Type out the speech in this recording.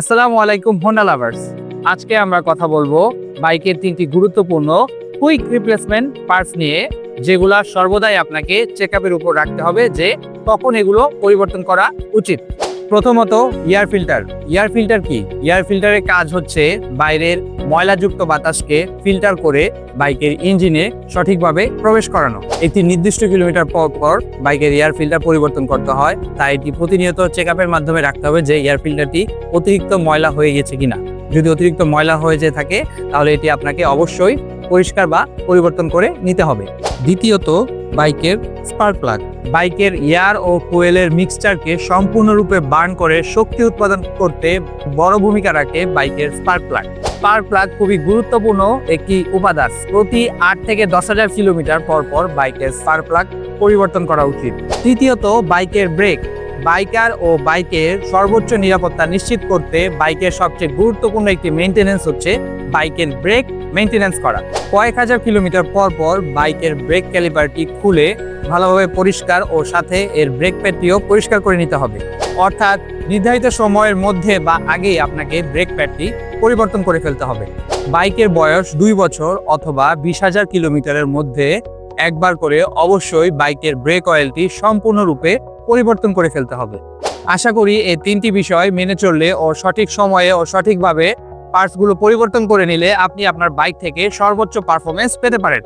আসসালামু আলাইকুম Honda lovers. আজকে আমরা কথা বলব বাইকের তিনটি গুরুত্বপূর্ণ কুইক রিপ্লেসমেন্ট পার্টস নিয়ে, যেগুলা সর্বদাই আপনাকে চেক উপর রাখতে হবে যে কখন এগুলো পরিবর্তন করা উচিত। প্রথমত এয়ার ফিল্টার এয়ার ফিল্টার কি? এয়ার ফিল্টারের কাজ হচ্ছে বাইরের ময়লাযুক্ত বাতাসকে ফিল্টার করে বাইকের ইঞ্জিনে সঠিকভাবে প্রবেশ করানো। একটি নির্দিষ্ট কিলোমিটার পর পর বাইকের এয়ার ফিল্টার পরিবর্তন করতে হয়। তাই এটি প্রতিনিয়ত চেক মাধ্যমে রাখতে হবে যে এয়ার ফিল্টারটি অতিরিক্ত ময়লা হয়ে গেছে কিনা। যদি অতিরিক্ত ময়লা হয়ে যেয়ে থাকে, তাহলে এটি আপনাকে অবশ্যই পরিষ্কার বা পরিবর্তন করে নিতে হবে। দ্বিতীয়ত, বাইকের স্পার্ক প্লাগ বাইকের এয়ার ও ফুয়েলের মিক্সচারকে সম্পূর্ণরূপে বার্ন করে শক্তি উৎপাদন করতে বড় ভূমিকা রাখে বাইকের স্পার্ক প্লাগ স্পার্ক প্লাগ খুবই গুরুত্বপূর্ণ একটি উপাদান। প্রতি আট থেকে দশ হাজার কিলোমিটার পর পর বাইকের স্পার্ক প্লাগ পরিবর্তন করা উচিত। তৃতীয়ত, বাইকের ব্রেক বাইকার ও বাইকের সর্বোচ্চ নিরাপত্তা নিশ্চিত করতে বাইকের সবচেয়ে গুরুত্বপূর্ণ একটি মেনটেনেন্স হচ্ছে বাইকের ব্রেক মেনটেনেন্স করা। কয়েক হাজার কিলোমিটার পর পর বাইকের ব্রেক ক্যালিপারটি খুলে ভালোভাবে পরিষ্কার ও সাথে এর ব্রেক প্যাডটিও পরিষ্কার করে নিতে হবে। অর্থাৎ নির্ধারিত সময়ের মধ্যে বা আগেই আপনাকে ব্রেক প্যাডটি পরিবর্তন করে ফেলতে হবে। বাইকের বয়স দুই বছর অথবা বিশ হাজার কিলোমিটারের মধ্যে একবার করে অবশ্যই বাইকের ব্রেক অয়েলটি সম্পূর্ণরূপে পরিবর্তন করে ফেলতে হবে। আশা করি এই তিনটি বিষয় মেনে চললে ও সঠিক সময়ে ও সঠিকভাবে পার্টসগুলো পরিবর্তন করে নিলে আপনি আপনার বাইক থেকে সর্বোচ্চ পারফরমেন্স পেতে পারেন।